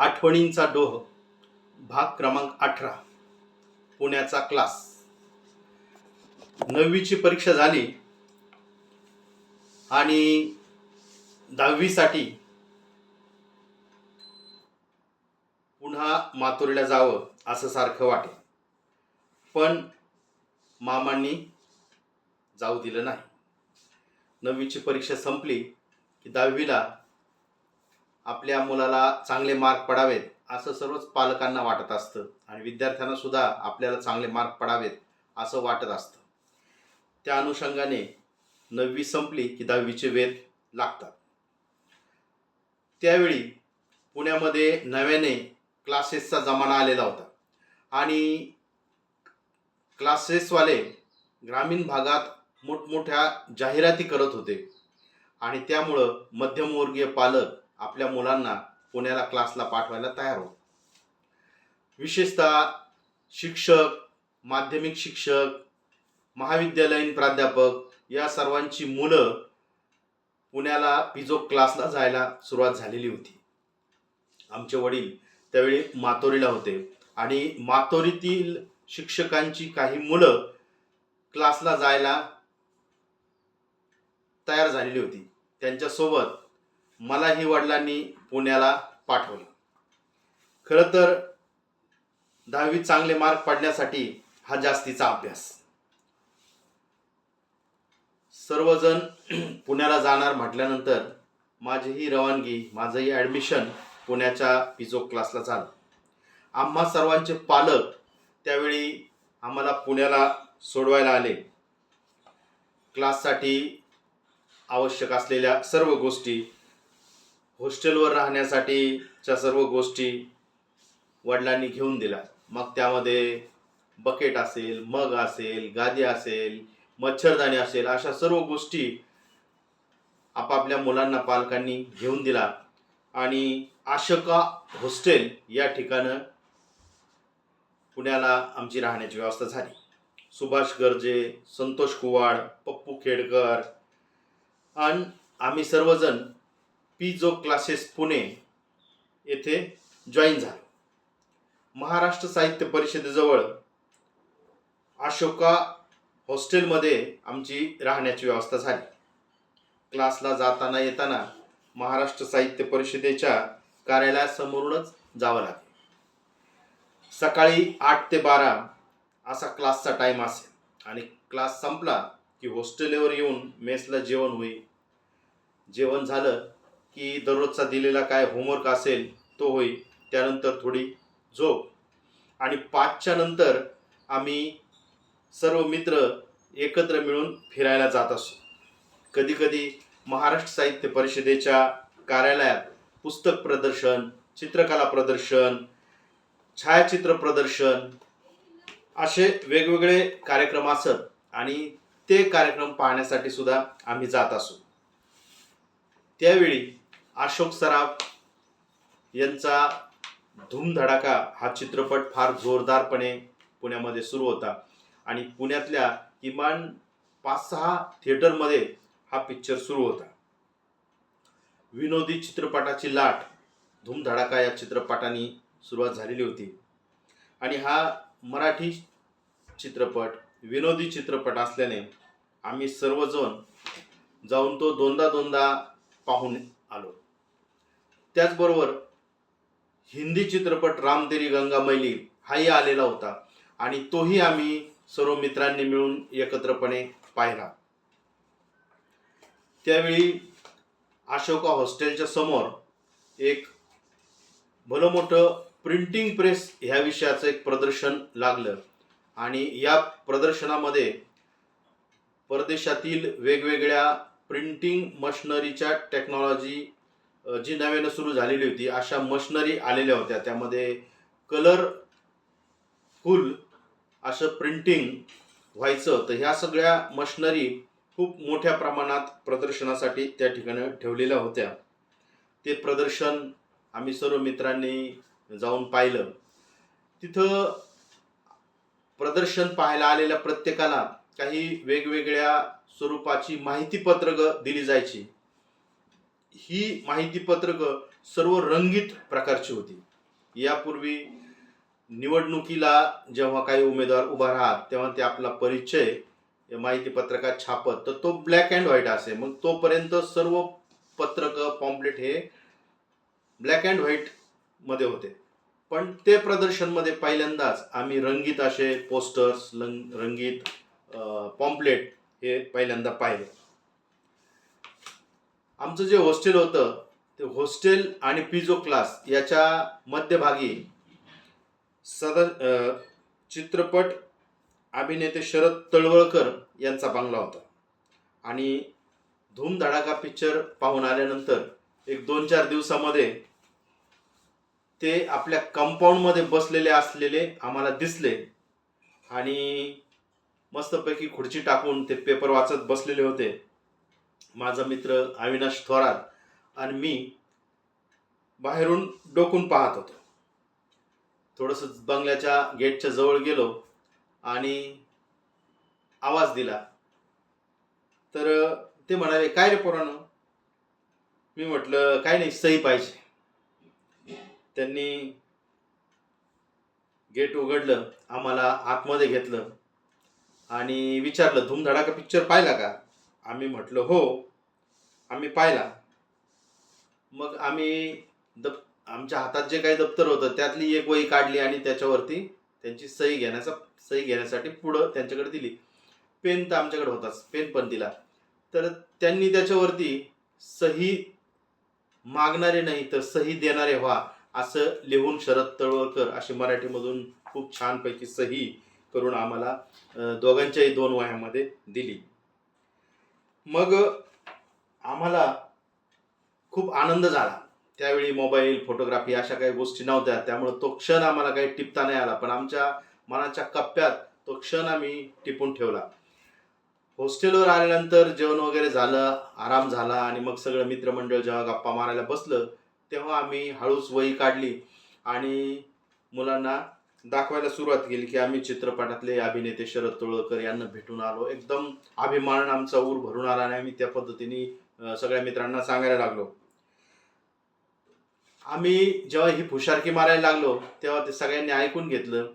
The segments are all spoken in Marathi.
आठवणींचा डोह भाग क्रमांक अठरा पुण्याचा क्लास नववीची परीक्षा झाली आणि दहावीसाठी पुन्हा मातुरीला जावं असं सारखं वाटे. पण मामांनी जाऊ दिलं नाही. नववीची परीक्षा संपली की दहावीला आपल्या मुलाला चांगले मार्क पडावेत असं सर्वच पालकांना वाटत असतं. आणि विद्यार्थ्यांना सुद्धा आपल्याला चांगले मार्क पडावेत असं वाटत असतं. त्या अनुषंगाने नववी संपली की दहावीचे वेध लागतात. त्यावेळी पुण्यामध्ये नव्याने क्लासेसचा जमाना आलेला होता. आणि क्लासेसवाले ग्रामीण भागात मोठमोठ्या जाहिराती करत होते. आणि त्यामुळं मध्यमवर्गीय पालक आपल्या मुलांना पुण्याला क्लासला पाठवायला तयार होत. विशेषतः शिक्षक माध्यमिक शिक्षक महाविद्यालयीन प्राध्यापक या सर्वांची मुलं पुण्याला पिजो क्लासला जायला सुरुवात झालेली होती. आमचे वडील त्यावेळी मातोरीला होते आणि मातोरीतील शिक्षकांची काही मुलं क्लासला जायला तयार झालेली होती. त्यांच्यासोबत मलाही वडिलांनी पुण्याला पाठवलं. खरं तर दहावीत चांगले मार्क पडण्यासाठी हा जास्तीचा अभ्यास. सर्वजण पुण्याला जाणार म्हटल्यानंतर माझीही रवानगी माझंही ॲडमिशन पुण्याच्या पिजो क्लासला झालं. आम्हा सर्वांचे पालक त्यावेळी आम्हाला पुण्याला सोडवायला आले. क्लाससाठी आवश्यक असलेल्या सर्व गोष्टी हॉस्टेलवर राहण्यासाठीच्या सर्व गोष्टी वडिलांनी घेऊन दिल्या. मग त्यामध्ये बकेट असेल मग असेल गादी असेल मच्छरदाणी असेल अशा सर्व गोष्टी आपापल्या मुलांना पालकांनी घेऊन दिला आणि आशका हॉस्टेल या ठिकाणं पुण्याला आमची राहण्याची व्यवस्था झाली. सुभाष गर्जे संतोष कुवाड पप्पू खेडकर आणि आम्ही सर्वजण पी जो क्लासेस पुणे येथे जॉईन झालो. महाराष्ट्र साहित्य परिषदेजवळ अशोका हॉस्टेलमध्ये आमची राहण्याची व्यवस्था झाली. क्लासला जाताना येताना महाराष्ट्र साहित्य परिषदेच्या कार्यालयासमोरूनच जावं लागेल. सकाळी आठ ते बारा असा क्लासचा टाईम असेल आणि क्लास संपला की हॉस्टेलवर येऊन मेसला जेवण होईल. जेवण झालं की दररोजचा दिलेला काय होमवर्क असेल तो होईल. त्यानंतर थोडी झोप. आणि पाचच्या नंतर आम्ही सर्व मित्र एकत्र मिळून फिरायला जात असतो कधीकधी महाराष्ट्र साहित्य परिषदेच्या कार्यालयात पुस्तक प्रदर्शन चित्रकला प्रदर्शन छायाचित्र प्रदर्शन असे वेगवेगळे कार्यक्रम असत आणि ते कार्यक्रम पाहण्यासाठी सुद्धा आम्ही जात असू. त्यावेळी अशोक सराफ यांचा धूमधडाका हा चित्रपट फार जोरदारपणे पुण्यामध्ये सुरू होता. आणि पुण्यातल्या किमान पाच सहा थिएटरमध्ये हा पिक्चर सुरू होता. विनोदी चित्रपटाची लाट धूमधडाका या चित्रपटाने सुरुवात झालेली होती. आणि हा मराठी चित्रपट विनोदी चित्रपट असल्याने आम्ही सर्वजण जाऊन तो दोनदा दोनदा पाहून आलो. त्याचबरोबर हिंदी चित्रपट राम तेरी गंगा मैली हाही आलेला होता आणि तोही आम्ही सर्व मित्रांनी मिळून एकत्रपणे पाहिला. त्यावेळी अशोका हॉस्टेलच्या समोर एक भलं मोठं प्रिंटिंग प्रेस ह्या विषयाचं एक प्रदर्शन लागलं आणि या प्रदर्शनामध्ये परदेशातील वेगवेगळ्या प्रिंटिंग मशनरीच्या टेक्नॉलॉजी जी नव्यानं सुरू झालेली होती अशा मशनरी आलेल्या होत्या. त्यामध्ये कलर फुल असं प्रिंटिंग व्हायचं. तर ह्या सगळ्या मशनरी खूप मोठ्या प्रमाणात प्रदर्शनासाठी त्या ठिकाणी ठेवलेल्या होत्या. ते प्रदर्शन आम्ही सर्व मित्रांनी जाऊन पाहिलं. तिथं प्रदर्शन पाहायला आलेल्या प्रत्येकाला काही वेगवेगळ्या स्वरूपाची माहितीपत्रकं दिली जायची. ही माहितीपत्रकं सर्व रंगीत प्रकारची होती. यापूर्वी निवडणुकीला जेव्हा काही उमेदवार उभा राहत तेव्हा ते आपला परिचय माहितीपत्रकात माहिती पत्रकात छापत तर तो ब्लॅक अँड व्हाईट असे. मग तोपर्यंत सर्व पत्रकं पॉम्पलेट हे ब्लॅक अँड व्हाईटमध्ये होते. पण ते प्रदर्शनमध्ये पहिल्यांदाच आम्ही रंगीत असे पोस्टर्स रंग रंगीत पॉम्पलेट हे पहिल्यांदा पाहिले. आमचं जे हॉस्टेल होतं ते हॉस्टेल आणि पिझो क्लास याच्या मध्यभागी सदर चित्रपट अभिनेते शरद तळवळकर यांचा बंगला होता. आणि धूम धडाका पिक्चर पाहून आल्यानंतर एक दोन चार दिवसामध्ये ते आपल्या कंपाऊंडमध्ये बसलेले असलेले आम्हाला दिसले. आणि मस्तपैकी खुर्ची टाकून ते पेपर वाचत बसलेले होते. माझा मित्र अविनाश थोरात आणि मी बाहेरून डोकून पाहत होतो. थोडंसं बंगल्याच्या गेटच्या जवळ गेलो आणि आवाज दिला. तर ते म्हणाले काय रे पोरानो? मी म्हटलं काय नाही सही पाहिजे. त्यांनी गेट उघडलं आम्हाला आतमध्ये घेतलं. आणि विचारलं धूमधडाका पिक्चर पाहिला का? आम्ही म्हटलं हो. आम्ही पाहिला. मग आम्ही दप आमच्या हातात जे काही दप्तर होतं त्यातली एक वही काढली आणि त्याच्यावरती त्यांची सही घेण्याचा सही घेण्यासाठी पुढं त्यांच्याकडे दिली. पेन तर आमच्याकडे होताच पेन पण दिला. तर त्यांनी त्याच्यावरती सही मागणारे नाही तर सही देणारे व्हा असं लिहून शरद तळवळकर अशी मराठीमधून खूप छानपैकी सही करून आम्हाला दोघांच्याही दोन वयामध्ये दिली. मग आम्हाला खूप आनंद झाला. त्यावेळी मोबाईल फोटोग्राफी अशा काही गोष्टी नव्हत्या. त्यामुळे तो क्षण आम्हाला काही टिपता नाही आला. पण आमच्या मनाच्या कप्प्यात तो क्षण आम्ही टिपून ठेवला. हॉस्टेलवर आल्यानंतर जेवण वगैरे झालं आराम झाला आणि मग सगळं मित्रमंडळ जेव्हा गप्पा मारायला बसलं तेव्हा आम्ही हळूच वही काढली आणि मुलांना दाखवायला सुरुवात केली की आम्ही चित्रपटातले अभिनेते शरद तोळकर यांना भेटून आलो. एकदम अभिमान आमचा ऊर भरून आला आणि आम्ही त्या पद्धतीने सगळ्या मित्रांना सांगायला लागलो. आम्ही जेव्हा ही फुशारकी मारायला लागलो तेव्हा ते सगळ्यांनी ऐकून घेतलं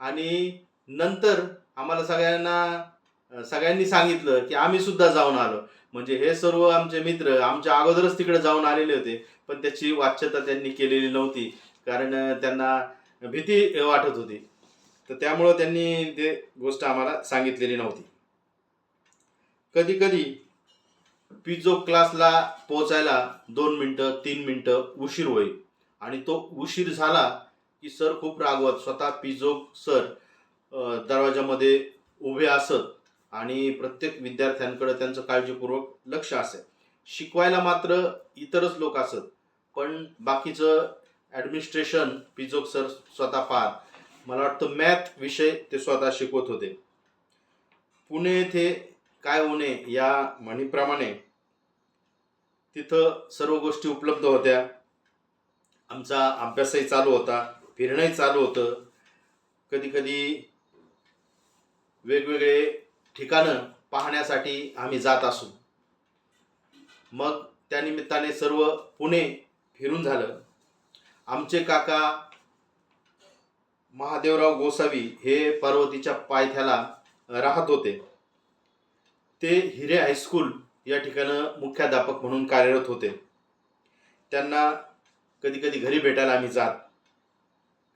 आणि नंतर आम्हाला सगळ्यांना सगळ्यांनी सांगितलं की आम्ही सुद्धा जाऊन आलो. म्हणजे हे सर्व आमचे मित्र आमच्या अगोदरच तिकडे जाऊन आलेले होते पण त्याची वाच्यता त्यांनी केलेली नव्हती. कारण त्यांना भीती वाटत होती. तर त्यामुळं त्यांनी ते गोष्ट आम्हाला सांगितलेली नव्हती. कधी कधी पिझो क्लासला पोहोचायला दोन मिनटं तीन मिनटं उशीर होईल. आणि तो उशीर झाला की सर खूप रागवत स्वतः पिझो सर दरवाजामध्ये उभे असत आणि प्रत्येक विद्यार्थ्यांकडे त्यांचं काळजीपूर्वक लक्ष असे शिकवायला मात्र इतरच लोक असत पण बाकीचं ॲडमिनिस्ट्रेशन पिजोक सर स्वतः पाहत मला वाटतं मॅथ विषय ते स्वतः शिकवत होते. पुणे येथे काय होणे या म्हणीप्रमाणे तिथं सर्व गोष्टी उपलब्ध होत्या. आमचा अभ्यासही चालू होता. फिरणंही चालू होतं. कधी कधी वेगवेगळे ठिकाणं पाहण्यासाठी आम्ही जात असू. मग त्यानिमित्ताने सर्व पुणे फिरून झालं. आमचे काका महादेवराव गोसावी हे पार्वतीच्या पायथ्याला राहत होते. ते हिरे हायस्कूल या ठिकाणं मुख्याध्यापक म्हणून कार्यरत होते. त्यांना कधी कधी घरी भेटायला आम्ही जात.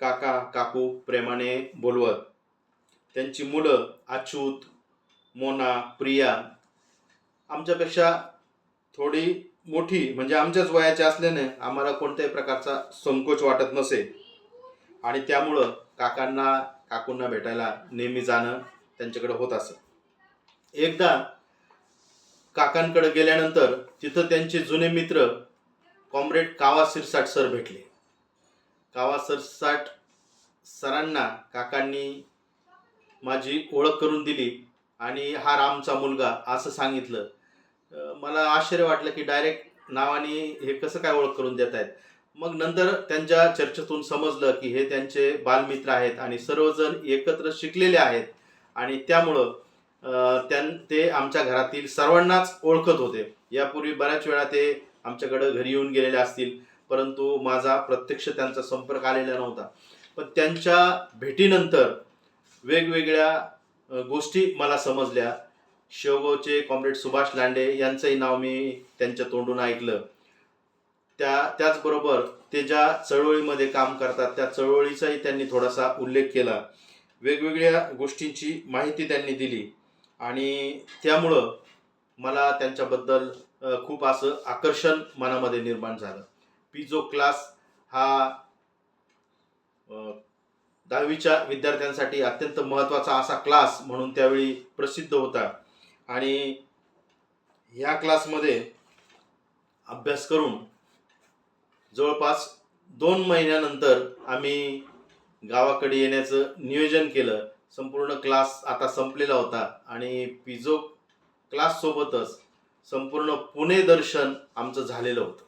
काका काकू प्रेमाने बोलवत. त्यांची मुलं अच्युत मोना प्रिया आमच्यापेक्षा थोडी मोठी म्हणजे आमच्याच वयाची असल्याने आम्हाला कोणत्याही प्रकारचा संकोच वाटत नसे. आणि त्यामुळं काकांना काकूंना भेटायला नेहमी जाणं त्यांच्याकडे होत असं. एकदा काकांकडे गेल्यानंतर तिथं त्यांचे जुने मित्र कॉम्रेड कावा सिरसाट सर भेटले. कावा सिरसाट सरांना काकांनी माझी ओळख करून दिली आणि हा रामचा मुलगा असं सांगितलं. मला आश्चर्य वाटलं की डायरेक्ट नावाने हे कसं काय ओळख करून देत आहेत मग नंतर त्यांच्या चर्चेतून समजलं की हे त्यांचे बालमित्र आहेत आणि सर्वजण एकत्र शिकलेले आहेत. आणि त्यामुळं त्यां ते आमच्या घरातील सर्वांनाच ओळखत होते. यापूर्वी बऱ्याच वेळा ते आमच्याकडं घरी येऊन गेलेले असतील परंतु माझा प्रत्यक्ष त्यांचा संपर्क आलेला नव्हता. पण त्यांच्या भेटीनंतर वेगवेगळ्या गोष्टी मला समजल्या. शेवगावचे कॉम्रेड सुभाष लांडे यांचंही नाव मी त्यांच्या तोंडून ऐकलं. त्या त्याचबरोबर ते ज्या चळवळीमध्ये काम करतात त्या चळवळीचाही त्यांनी थोडासा उल्लेख केला. वेगवेगळ्या गोष्टींची माहिती त्यांनी दिली. आणि त्यामुळं मला त्यांच्याबद्दल खूप असं आकर्षण मनामध्ये निर्माण झालं. पिझो क्लास हा दहावीच्या विद्यार्थ्यांसाठी अत्यंत महत्त्वाचा असा क्लास म्हणून त्यावेळी प्रसिद्ध होता. आणि ह्या क्लासमध्ये अभ्यास करून जवळपास दोन महिन्यानंतर आम्ही गावाकडे येण्याचं नियोजन केलं. संपूर्ण क्लास आता संपलेला होता आणि पिझो क्लाससोबतच संपूर्ण पुणे दर्शन आमचं झालेलं होतं.